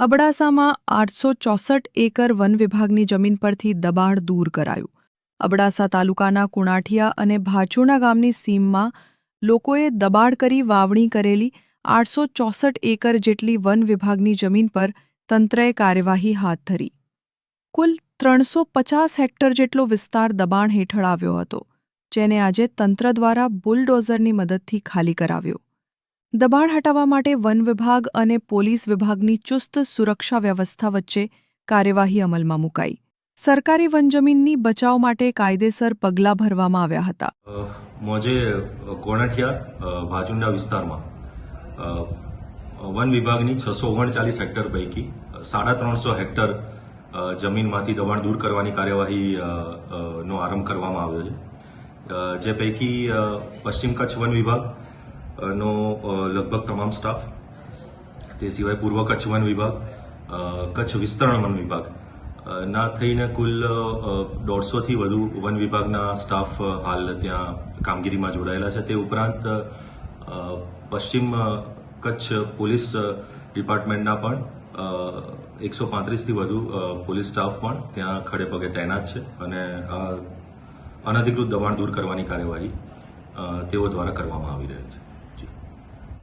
અબડાસામાં આઠસો ચોસઠ acre one વિભાગની જમીન પરથી દબાણ દૂર કરાયું. અબડાસા તાલુકાના કુણાઠિયા અને ભાચુણા ગામની સીમમાં લોકોએ દબાણ કરી વાવણી કરેલી આઠસો ચોસઠ એકર જેટલી વન વિભાગની જમીન પર તંત્રએ કાર્યવાહી હાથ ધરી. કુલ ત્રણસો પચાસ હેક્ટર જેટલો વિસ્તાર દબાણ હેઠળ આવ્યો હતો, જેને આજે તંત્ર દ્વારા બુલડોઝરની મદદથી ખાલી કરાવ્યો. દબાણ હટાવવા માટે વન વિભાગ અને પોલીસ વિભાગની ચુસ્ત સુરક્ષા વ્યવસ્થા વચ્ચે કાર્યવાહી અમલમાં મુકાઈ. સરકારી વનજમીનની બચાવ માટે કાયદેસર પગલાં ભરવામાં આવ્યા હતા. મોજે કોણઠિયા ભાજુંડા વિસ્તારમાં. વન વિભાગની છસો ઓગણચાલીસ હેક્ટર પૈકી સાડા ત્રણસો હેક્ટર જમીનમાંથી દબાણ દૂર કરવાની કાર્યવાહી નો આરંભ કરવામાં આવ્યો છે. જે પૈકી પશ્ચિમ કચ્છ વન વિભાગ નો લગભગ તમામ સ્ટાફ તે સિવાય પૂર્વ કચ્છ વન વિભાગ કચ્છ વિસ્તરણ વન વિભાગ. ના થઈને કુલ દોઢસોથી વધુ વન વિભાગના સ્ટાફ હાલ ત્યાં કામગીરીમાં જોડાયેલા છે. તે ઉપરાંત પશ્ચિમ કચ્છ પોલીસ ડિપાર્ટમેન્ટના પણ એકસો પાંત્રીસથી વધુ પોલીસ સ્ટાફ પણ ત્યાં ખડે પગે તૈનાત છે અને આ અનધિકૃત દબાણ દૂર કરવાની કાર્યવાહી તેઓ દ્વારા કરવામાં આવી રહી છે.